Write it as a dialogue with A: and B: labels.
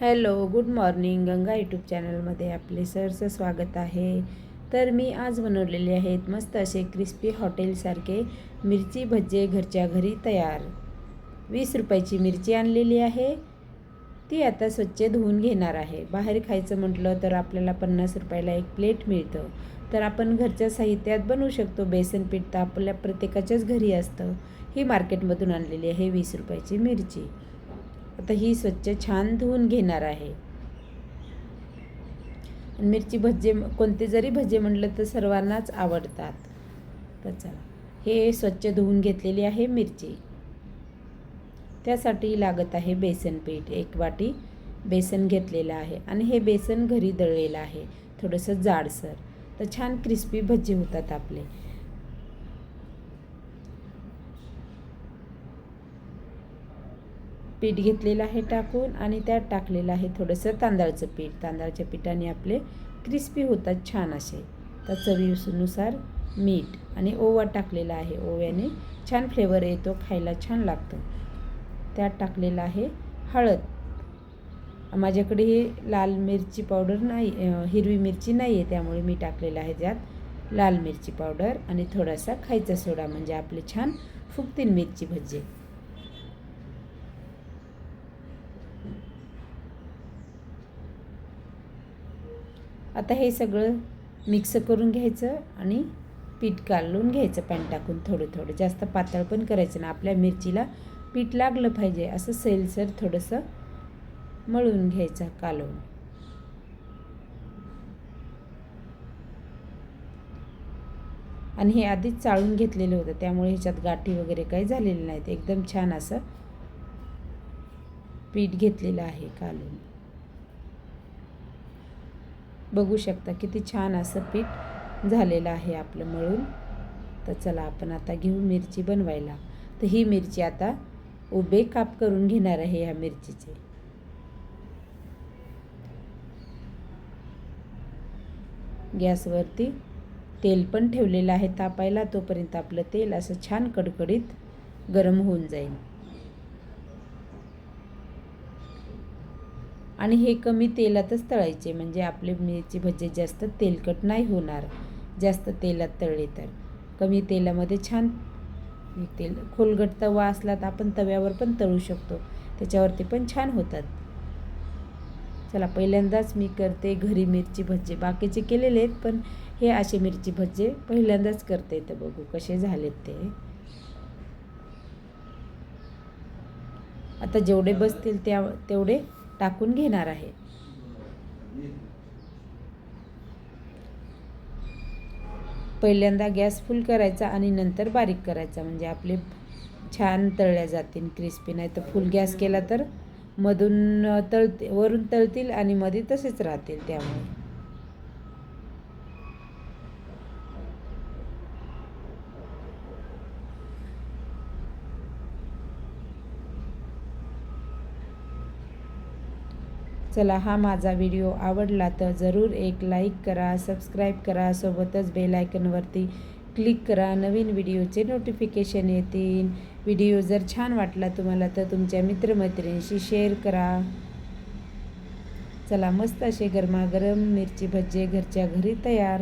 A: Hello good morning. Ganga YouTube चॅनलमध्ये आपले सरचं स्वागत आहे. तर मी आज बनवलेले आहेत मस्त असे क्रिस्पी हॉटेलसारखे मिरची भज्जे घरच्या घरी तयार. वीस रुपयाची मिरची आणलेली आहे. ती आता स्वच्छ धुवून घेणार आहे. बाहेर खायचं म्हटलं तर आपल्याला पन्नास रुपयाला एक प्लेट मिळतं. तर आपण घरच्या साहित्यात बनवू शकतो. बेसन पीठ तर आपल्या प्रत्येकाच्याच घरी असतं. ही मार्केटमधून आणलेली आहे वीस रुपयाची मिरची. आता ही स्वच्छ छान धुवून घेणार आहे. मिरची भज्जे कोणते जरी भज्जे म्हटलं तर सर्वांनाच आवडतात. तर चला हे स्वच्छ धुवून घेतलेली आहे मिरची. त्यासाठी लागत आहे बेसन पीठ. एक वाटी बेसन घेतलेलं आहे आणि हे बेसन घरी दळलेलं आहे. थोडंसं जाडसर. तर छान क्रिस्पी भज्जे होतात आपले. पीठ घेतलेलं आहे टाकून आणि त्यात टाकलेलं आहे थोडंसं तांदळाचं पीठ. तांदळाच्या पिठाने आपले क्रिस्पी होतात छान असे. तर चवीनुसार मीठ आणि ओवा टाकलेला आहे. ओव्याने छान फ्लेवर येतो खायला छान लागतं. त्यात टाकलेलं आहे हळद. माझ्याकडे ही लाल मिरची पावडर नाही हिरवी मिरची नाही आहे त्यामुळे मी टाकलेलं आहे त्यात लाल मिरची पावडर आणि थोडासा खायचा सोडा म्हणजे आपले छान फुगतील मिरची भजे. आता हे सगळं मिक्स करून घ्यायचं आणि पीठ काढून घ्यायचं पॅन टाकून थोडं थोडं जास्त पातळ पण करायचं ना आपल्या मिरचीला पीठ लागलं पाहिजे. असं सैलसर थोडंसं मळून घ्यायचं कालवून. आणि हे आधीच चाळून घेतलेलं होतं. त्यामुळे ह्याच्यात गाठी वगैरे काही झालेली नाहीत. एकदम छान असं पीठ घेतलेलं आहे कालून बघू शकता किती छान असं पीठ झालेलं आहे आपलं मळून. तर चला आपण आता घेऊ मिरची बनवायला. तर ही मिरची आता उभे काप करून घेणार आहे ह्या मिरचीचे. गॅसवरती तेल पण ठेवलेलं आहे तापायला तोपर्यंत आपलं तेल असं छान कडकडीत गरम होऊन जाईल. आणि हे कमी तेलातच तळायचे म्हणजे आपले मिरची भजे जास्त तेलकट नाही होणार जास्त तेलात तळले तर. कमी तेलामध्ये छान तेल खोलगट तवा असला तर आपण तव्यावर पण तळू शकतो. त्याच्यावरती पण छान होतात. चला पहिल्यांदाच मी करते घरी मिरची भज्जे बाकीचे केलेले आहेत पण हे असे मिरची भज्जे पहिल्यांदाच करते तर बघू कसे झालेत ते. आता जेवढे बसतील त्या तेवढे टाकून घेणार आहे. पहिल्यांदा गॅस फुल करायचा आणि नंतर बारीक करायचा म्हणजे आपले छान तळल्या जातील क्रिस्पी नाही तर फुल गॅस केला तर मधून तळते वरून तळतील आणि मध्ये तसेच राहतील त्यामुळे. चला हा माझा व्हिडिओ आवडला तर जरूर एक लाईक करा सबस्क्राईब करा सोबतच बेलायकनवरती क्लिक करा. नवीन व्हिडिओचे नोटिफिकेशन येतील. व्हिडिओ जर छान वाटला तुम्हाला तर तुमच्या मित्रमैत्रिणीशी शेअर करा. चला मस्त असे गरमागरम मिरची भज्जे घरच्या घरी तयार